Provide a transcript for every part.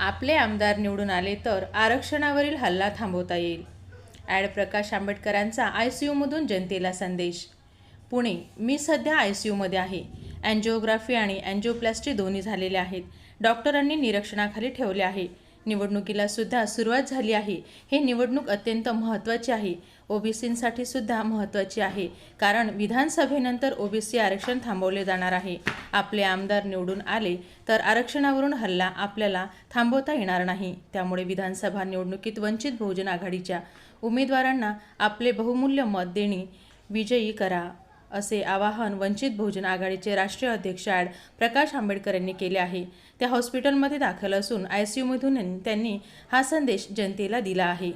आपले आमदार निवडून आले तर आरक्षणावरील हल्ला थांबवता येईल. ॲड प्रकाश आंबेडकरांचा आय सी यूमधून जनतेला संदेश. पुणे मी सध्या आय सी यूमध्ये आहे. अँजिओग्राफी आणि अँजिओप्लास्टी दोन्ही झालेले आहेत. डॉक्टरांनी निरीक्षणाखाली ठेवले आहे. निवडणुकीला सुद्धा सुरुवात झाली आहे. हे निवडणूक अत्यंत महत्त्वाची आहे. ओबीसींसाठी सुद्धा महत्त्वाची आहे. कारण विधानसभेनंतर ओबीसी आरक्षण थांबवले जाणार आहे. आपले आमदार निवडून आले तर आरक्षणावरून हल्ला आपल्याला थांबवता येणार नाही. त्यामुळे विधानसभा निवडणुकीत वंचित बहुजन आघाडीच्या उमेदवारांना आपले बहुमूल्य मत देणे विजयी करा. असे आवाहन वंचित बहुजन आघाडीचे राष्ट्रीय अध्यक्ष ॲड प्रकाश आंबेडकर यांनी केले आहे. त्या हॉस्पिटलमध्ये दाखल असून आय सी यूमधून त्यांनी हा संदेश जनतेला दिला आहे.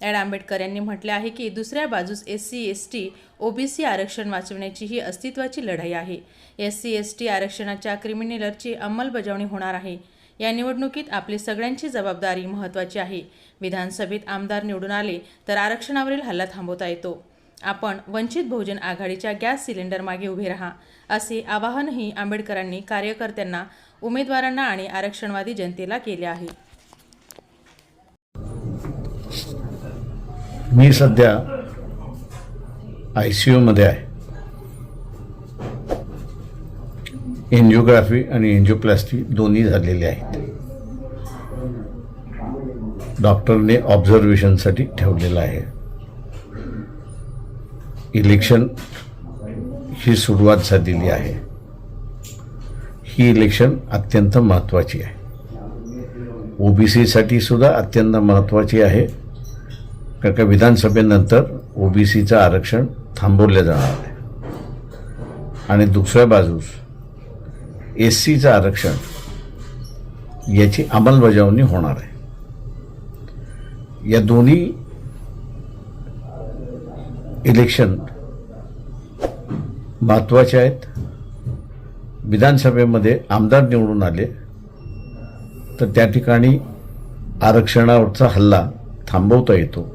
ॲड आंबेडकर यांनी म्हटले आहे की दुसऱ्या बाजूस S C S T OBC आरक्षण वाचवण्याची ही अस्तित्वाची लढाई आहे. एस सी एस टी आरक्षणाच्या क्रिमिनलरची अंमलबजावणी होणार आहे. या निवडणुकीत आपली सगळ्यांची जबाबदारी महत्त्वाची आहे. विधानसभेत आमदार निवडून आले तर आरक्षणावरील हल्ला थांबवता येतो. आपण वंचित बहुजन आघाडीच्या गॅस सिलेंडर मागे उभे राहा असे आवाहनही आंबेडकरांनी कार्यकर्त्यांना उमेदवारांना आणि आरक्षणवादी जनतेला केले आहे. मी सध्या आय सी यूमध्ये आहे. एन्जिओग्राफी आणि एन्जिओप्लास्टी दोन्ही झालेले आहेत. डॉक्टरने ऑब्झर्वेशनसाठी ठेवलेलं आहे. इलेक्शन ही सुरुवात झालेली आहे. ही इलेक्शन अत्यंत महत्त्वाची आहे. ओबीसीसाठी सुद्धा अत्यंत महत्त्वाची आहे. कारण का विधानसभेनंतर ओबीसीचं आरक्षण थांबवलं जाणार आहे. आणि दुसऱ्या बाजूस एस सीचं आरक्षण याची अंमलबजावणी होणार आहे. या दोन्ही इलेक्शन महत्त्वाचे आहेत. विधानसभेमध्ये आमदार निवडून आले. तर त्या ठिकाणी आरक्षणावरचा हल्ला थांबवता येतो.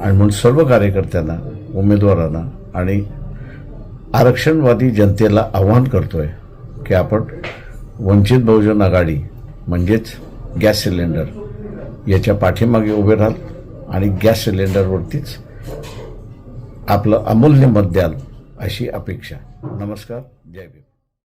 आणि म्हणून सर्व कार्यकर्त्यांना उमेदवारांना आणि आरक्षणवादी जनतेला आव्हान करतो आहे की आपण वंचित बहुजन आघाडी म्हणजेच गॅस सिलेंडर याच्या पाठीमागे उभे राहाल आणि गॅस सिलेंडरवरतीच आपलं अमूल्य मत द्याल अशी अपेक्षा. नमस्कार. जय भीम.